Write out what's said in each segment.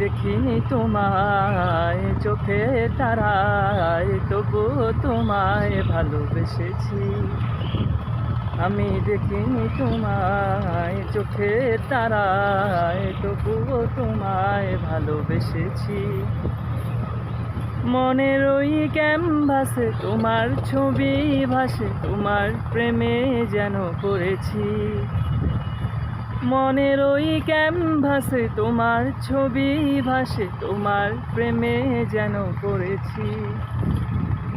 দেখিনি তোমায়, চোখে তারায় তবুও তোমায় ভালোবেসেছি। আমি দেখিনি তোমায়, চোখে তারায় তবুও তোমায় ভালোবেসেছি। মনের ওই ক্যানভাসে তোমার ছবি ভাসে, তোমার প্রেমে যেন পড়েছি। মনের ওই ক্যানভাসে তোমার ছবি ভাসে, তোমার প্রেমে যেন পড়েছি।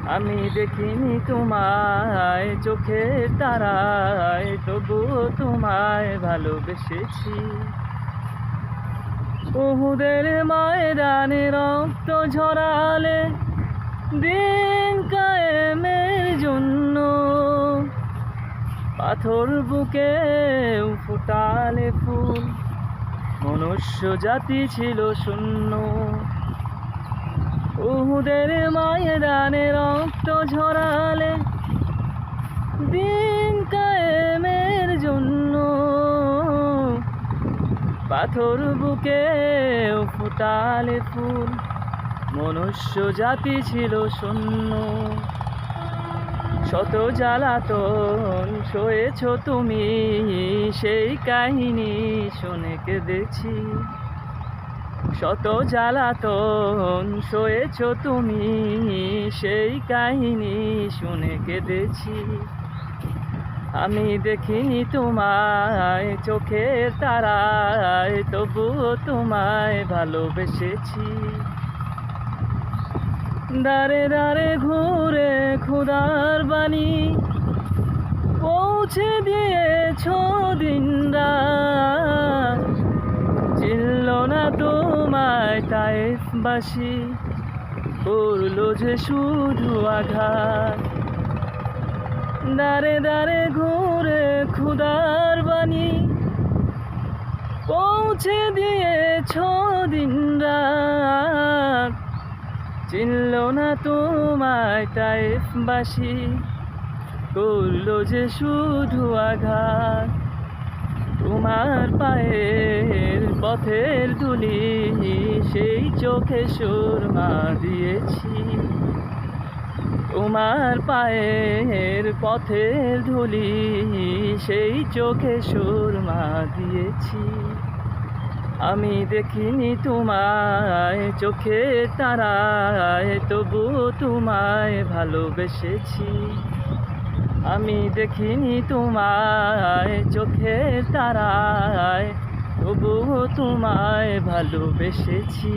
আমি দেখিনি তোমায় চোখে তারায় তবুও তোমায় ভালোবেসেছি। বহুদের ময়দানে রক্ত ঝরালে দিন পাথর বুকে ফুটালে ফুল। মনুষ্য জাতি ছিল শূন্য। উহুদের ময়দানে রক্ত ঝরালে দিন কায়েমের জন্য। পাথর বুকে ফুটালে ফুল। মনুষ্য জাতি ছিল শূন্য। শত জ্বালাতন সয়েছ তুমি সেই কাহিনী শুনে কেঁদেছি। শত জ্বালাতন সয়েছ তুমি সেই কাহিনী শুনে কেঁদেছি। আমি দেখিনি তোমায় চোখের তারায়, তবুও তোমায় ভালোবেসেছি। দাঁড়ে দাঁড়ে ঘুরে খুদার বাণী পৌঁছে দিয়েছ দিন রাত। চিনল না তোমায় তাইফবাসী করল যে শুধু আঘাত। দাঁড়ে দাঁড়ে ঘুরে খুদার বাণী পৌঁছে দিয়েছ দিন রাত। চিনল না তোমায় তাইফবাসী, করল যে শুধু আঘাত। তোমার পায়ের পথের ধুলি, সেই চোখে সুরমা দিয়েছি। তোমার পায়ের পথের ধুলি, সেই চোখে সুরমা দিয়েছি। আমি দেখিনি তোমায়, চোখে তারায়, তবু তোমায় ভালোবেসেছি। আমি দেখিনি তোমায়, চোখে তারায়, তবু তোমায় ভালোবেসেছি।